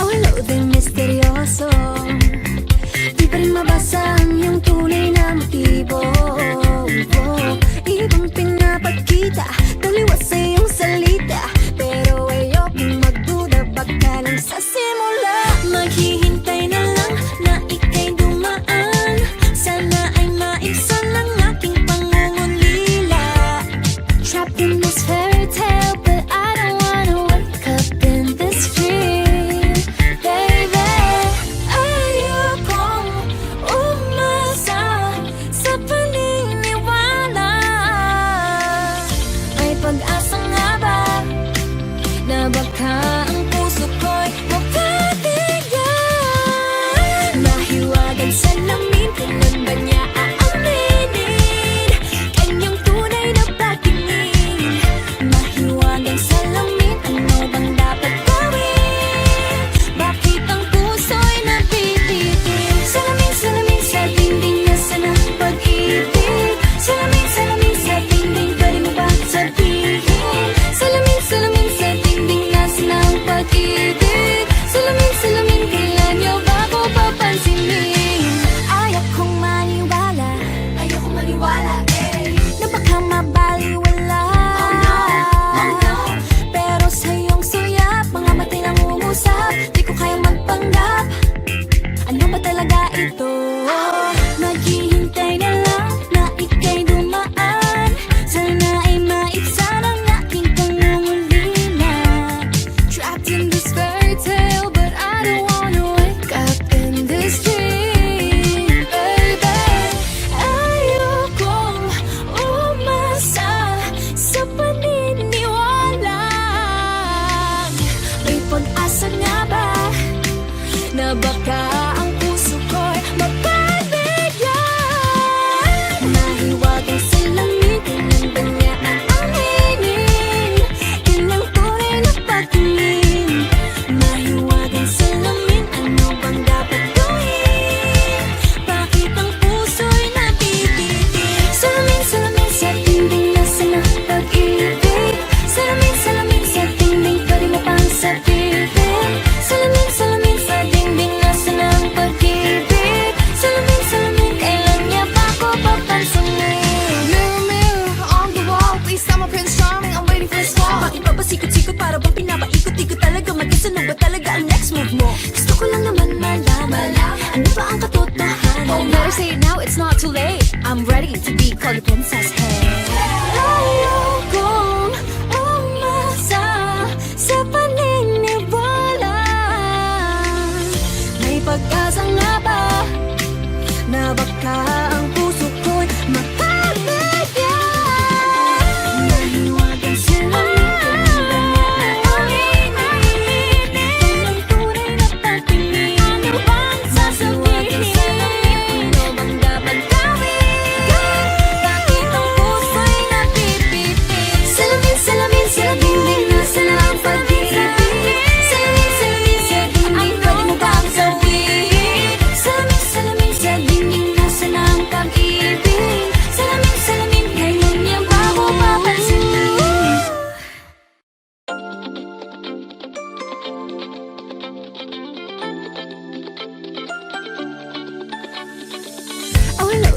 Awalaw din misteryoso. Di pa rin mabasa ang iyong tunay na motibo.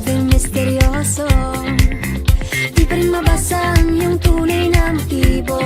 del misterioso. Di pa rin mabasa ang iyong tunay na motibo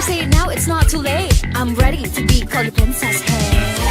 say it now, it's not too late. I'm ready to be called a princess. Hey.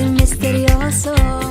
misterioso.